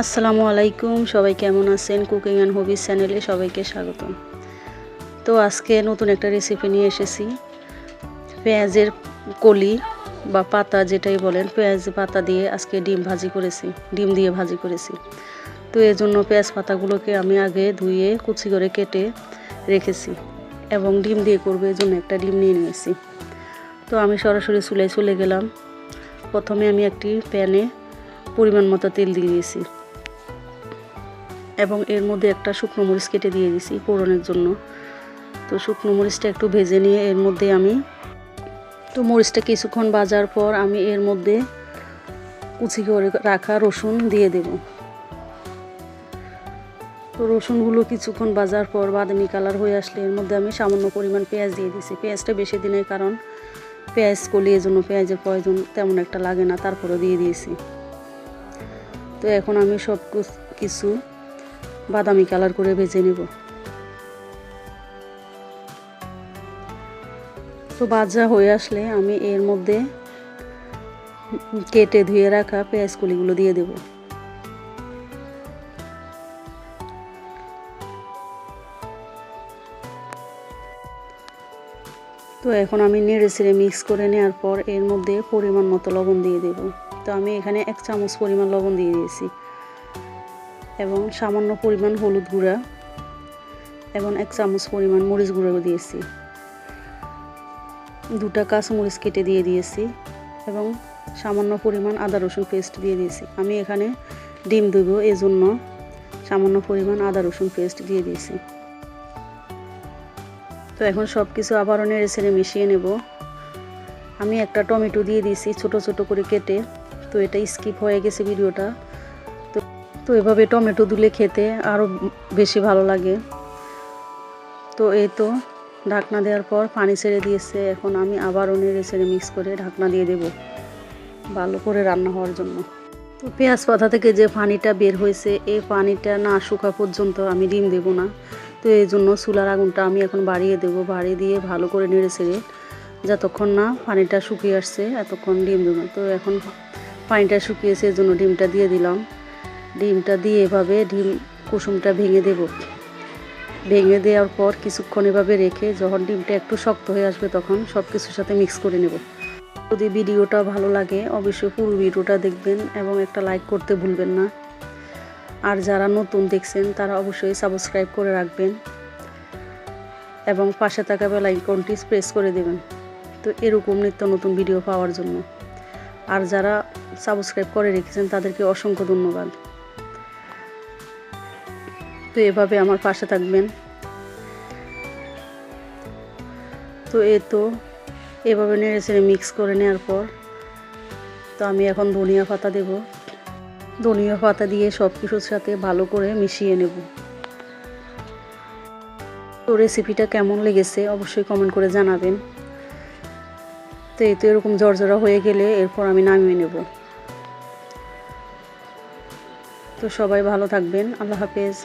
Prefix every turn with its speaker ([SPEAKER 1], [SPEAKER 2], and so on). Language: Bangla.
[SPEAKER 1] আসসালামু আলাইকুম, সবাই কেমন আছেন? কুকিং অ্যান্ড হবিস চ্যানেলে সবাইকে স্বাগতম। তো আজকে নতুন একটা রেসিপি নিয়ে এসেছি। পেঁয়াজের কলি বা পাতা যেটাই বলেন, পেঁয়াজ পাতা দিয়ে আজকে ডিম ভাজি করেছি, ডিম দিয়ে ভাজি করেছি। তো এর জন্য পেঁয়াজ পাতাগুলোকে আমি আগে ধুয়ে, কুচি করে কেটে রেখেছি এবং ডিম দিয়ে করব, এর জন্য একটা ডিম নিয়ে নিয়েছি। তো আমি সরাসরি চুলায় চলে গেলাম। প্রথমে আমি একটি প্যানে পরিমাণ মতো তেল দিয়ে দিয়েছি। এবং এর মধ্যে একটা শুকনো মরিচ কেটে দিয়ে দিয়েছি পোড়নের জন্য। তো শুকনো মরিচটা একটু ভেজে নিয়ে এর মধ্যে আমি তো মরিচটা কিছুক্ষণ বাজার পর আমি এর মধ্যে কুচি করে রাখা রসুন দিয়ে দেব। তো রসুনগুলো কিছুক্ষণ বাজার পর বাদামি কালার হয়ে আসলে এর মধ্যে আমি সামান্য পরিমাণ পেঁয়াজ দিয়ে দিয়েছি পেঁয়াজটা বেশি দিনের কারণ পেঁয়াজ কলি জন্য পেঁয়াজের প্রয়োজন তেমন একটা লাগে না তারপরে দিয়ে দিয়েছি। তো এখন আমি সব কিছু বাদামি কালার করে ভেজে নেব। তো ভাজা হয়ে আসলে আমি এর মধ্যে কেটে ধুয়ে রাখা পেঁয়াজ কলিগুলো দিয়ে দেব। তো এখন আমি নেড়ে ছেড়ে মিক্স করে নেওয়ার পর এর মধ্যে পরিমাণ মতো লবণ দিয়ে দেব। তো আমি এখানে এক চামচ পরিমাণ লবণ দিয়ে দিয়েছি। এবং সামান্য পরিমাণ হলুদ গুঁড়া এবং এক চামচ পরিমাণ মরিচ গুঁড়ো দিয়েছি। দুটা কাঁচামরিচ কেটে দিয়ে দিয়েছি এবং সামান্য পরিমাণ আদা রসুন পেস্ট দিয়ে দিয়েছি। আমি এখানে ডিম দেবো এজন্য সামান্য পরিমাণ আদা রসুন পেস্ট দিয়ে দিয়েছি। তো এখন সব কিছু আবারও নেড়ে ছেড়ে মিশিয়ে নেব। আমি একটা টমেটো দিয়ে দিয়েছি ছোট ছোট করে কেটে। তো এটা স্কিপ হয়ে গেছে ভিডিওটা। তো এভাবে টমেটো দিলে খেতে আরও বেশি ভালো লাগে। তো এই তো ঢাকনা দেওয়ার পর পানি ছেড়ে দিয়েছে। এখন আমি আবারও নেড়ে ছেড়ে মিক্স করে ঢাকনা দিয়ে দেব ভালো করে রান্না হওয়ার জন্য। তো পেঁয়াজ পাতা থেকে যে পানিটা বের হয়েছে, এই পানিটা না শুকা পর্যন্ত আমি ডিম দেব না। তো এই জন্য চুলার আগুনটা আমি এখন বাড়িয়ে দেব। বাড়িয়ে দিয়ে ভালো করে নেড়ে ছেড়ে যতক্ষণ না পানিটা শুকিয়ে আসছে, এতক্ষণ ডিম দেবো। তো এখন পানিটা শুকিয়েছে, এই জন্য ডিমটা দিয়ে দিলাম। ডিমটা দিয়ে এভাবে ডিম কুসুমটা ভেঙে দেব। ভেঙে দেওয়ার পর কিছুক্ষণ এভাবে রেখে যখন ডিমটা একটু শক্ত হয়ে আসবে তখন সব কিছুর সাথে মিক্স করে নেব। যদি ভিডিওটা ভালো লাগে অবশ্যই পুরো ভিডিওটা দেখবেন এবং একটা লাইক করতে ভুলবেন না। আর যারা নতুন দেখছেন তারা অবশ্যই সাবস্ক্রাইব করে রাখবেন এবং পাশে থাকা বেল আইকনটি প্রেস করে দেবেন। তো এরকম নিত্য নতুন ভিডিও পাওয়ার জন্য। আর যারা সাবস্ক্রাইব করে রেখেছেন তাদেরকে অসংখ্য ধন্যবাদ। তো এভাবে আমার পাশে থাকবেন। তো এ তো এভাবে নেড়ে ছেড়ে মিক্স করে নেওয়ার পর, তো আমি এখন ধনিয়া পাতা দেব। ধনিয়া পাতা দিয়ে সব কিছুর সাথে ভালো করে মিশিয়ে নেব। তো রেসিপিটা কেমন লেগেছে অবশ্যই কমেন্ট করে জানাবেন। তো এই তো এরকম জর্জরা হয়ে গেলে এরপর আমি নামিয়ে নেব। তো সবাই ভালো থাকবেন, আল্লাহ হাফেজ।